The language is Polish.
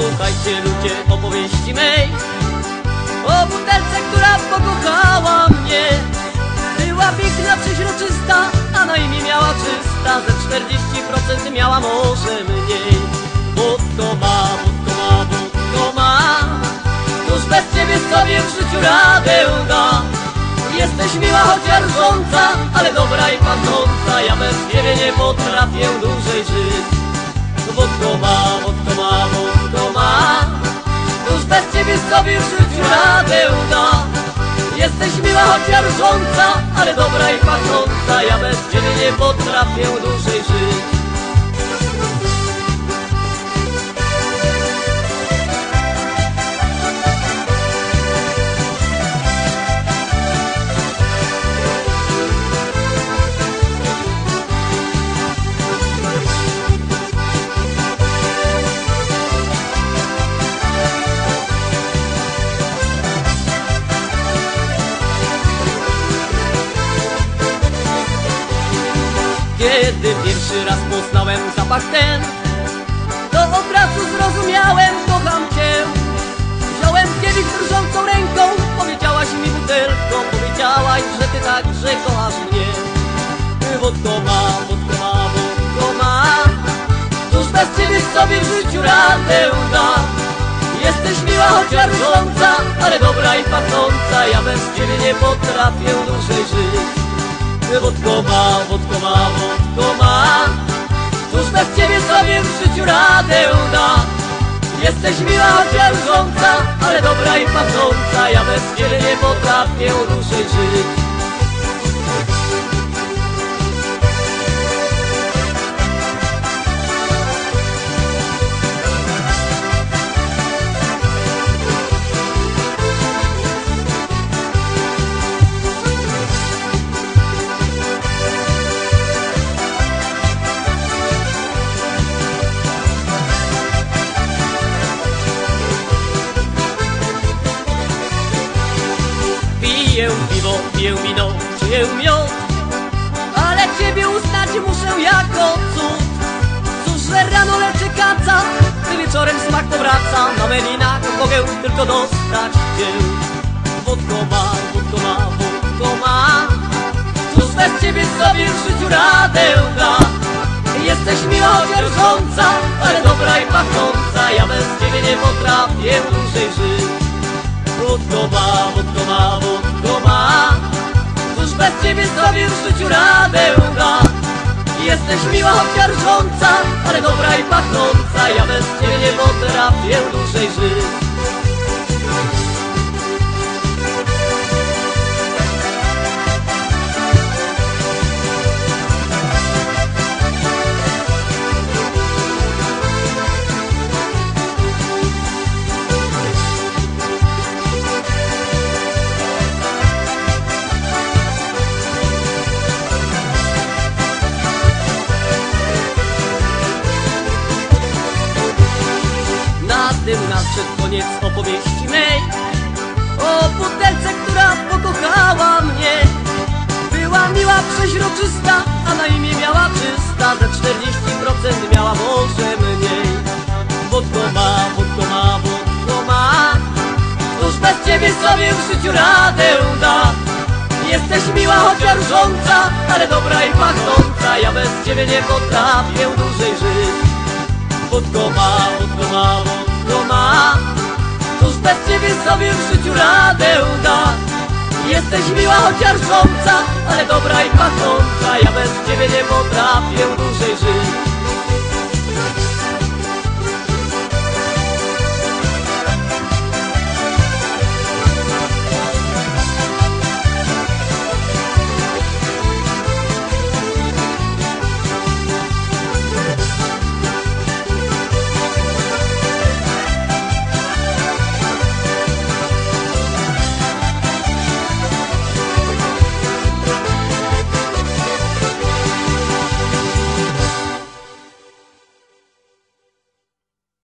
Posłuchajcie ludzie opowieści mej. O butelce, która pokochała mnie. Była piękna, przeźroczysta, a na imię miała czysta. Ze 40% miała może mniej. Wódko ma, wódko ma, wódko ma. Cóż bez ciebie sobie w życiu radę da. Jesteś miła, chociaż rżąca, ale dobra i pachnąca. Ja bez ciebie nie potrafię dłużej żyć. Wódko sobie w życiu radę da Jesteś miła, chociaż rżąca, ale dobra i pachnąca. Ja bez ciebie nie potrafię dłużej Kiedy pierwszy raz poznałem zapach ten. To od razu zrozumiałem, kocham cię. Wziąłem kielich drżącą ręką Powiedziałaś mi butelką Powiedziałaś, że ty także kochasz mnie. Ma, wódko ma Cóż bez ciebie sobie w życiu radę da Jesteś miła, chociaż rżąca Ale dobra i pachnąca. Ja bez ciebie nie potrafię dłużej żyć Wódko ma, wódko ma Cóż bez ciebie sobie w życiu radę da Jesteś miła, rżąca Ale dobra i pachnąca Ja bez ciebie nie potrafię dłużej żyć piję wino, czuję miód Ale ciebie uznać muszę jako cud. Cóż, że rano leczy kaca Gdy wieczorem smak powraca. Na melinach mogę tylko dostać cię Wódko ma, wódko ma, wódko ma. Cóż, bez ciebie sobie w życiu radę da. Jesteś miła, chociaż rżąca Ale dobra i pachnąca. Ja bez ciebie nie potrafię dłużej żyć. Wódko ma, wódko ma, wódko ma Ciebie sobie w życiu radę da. Jesteś miła, rżąca Ale dobra i pachnąca. Ja bez ciebie nie potrafię dłużej żyć nadszedł koniec opowieści mej. O butelce, która pokochała mnie. Była miła, przeźroczysta, a na imię miała czysta. Ze 40% miała może mniej. Wódko ma, wódko ma, wódko ma. Cóż bez ciebie sobie w życiu radę da Jesteś miła, chociaż rżąca, ale dobra i pachnąca. Ja bez ciebie nie potrafię dłużej żyć. Wódko ma, wódko ma, wódko ma Cóż bez ciebie sobie w życiu radę da Jesteś miła, chociaż rżąca, ale dobra i pachnąca. Ja bez ciebie nie potrafię dłużej żyć